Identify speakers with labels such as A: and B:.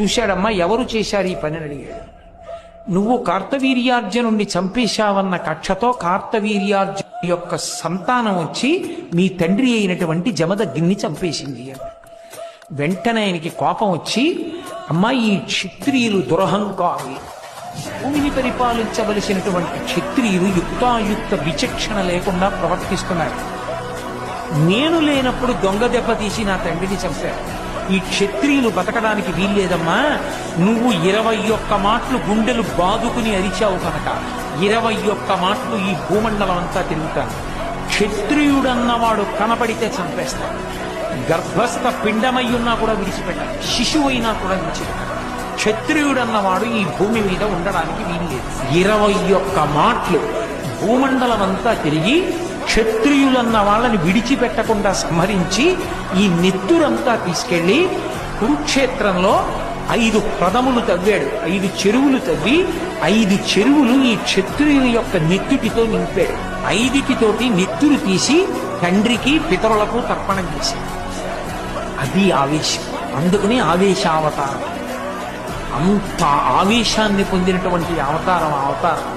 A: చూశాడమ్మా ఎవరు చేశారు ఈ పనిని అడిగాడు నువ్వు కార్తవీర్యార్జునుణ్ణి చంపేశావన్న కక్షతో కార్తవీర్యార్జును యొక్క సంతానం వచ్చి మీ తండ్రి అయినటువంటి జమదగ్ని చంపేసింది అని. వెంటనే ఆయనకి కోపం వచ్చి అమ్మా ఈ క్షత్రియులు దురహంకారి భూమిని పరిపాలించవలసినటువంటి క్షత్రియులు యుక్తాయుక్త విచక్షణ లేకుండా ప్రవర్తిస్తున్నారు. నేను లేనప్పుడు దొంగ దెబ్బ తీసి నా తండ్రిని చంపారు. ఈ క్షత్రియులు బతకడానికి వీల్లేదమ్మా. నువ్వు ఇరవై ఒక్క మాటలు గుండెలు బాదుకుని అరిచావు కనుక ఇరవై ఒక్క మాటలు ఈ భూమండలం అంతా తిరుగుతాను క్షత్రియుడన్నవాడు కనపడితే చంపేస్తాడు. గర్భస్థ పిండమై ఉన్నా కూడా విడిచిపెట్టాడు. శిశువు అయినా కూడా విడిచిపెట్టాడు. క్షత్రియుడన్నవాడు ఈ భూమి మీద ఉండడానికి వీల్లేదు. ఇరవై ఒక్క మాటలు భూమండలం అంతా తిరిగి క్షత్రియులన్న వాళ్ళని విడిచిపెట్టకుండా సంహరించి ఈ నెత్తురంతా తీసుకెళ్ళి కురుక్షేత్రంలో ఐదు ప్రదములు తవ్వాడు. ఐదు చెరువులు తవ్వి ఐదు చెరువులు ఈ క్షత్రియుల యొక్క నెత్తుటితో నింపాడు. ఐదిటితోటి నెత్తురు తీసి తండ్రికి పితరులకు తర్పణం చేశాడు. అది ఆవేశం. అందుకని ఆవేశావతారం. అంత ఆవేశాన్ని పొందినటువంటి అవతారం అవతారం.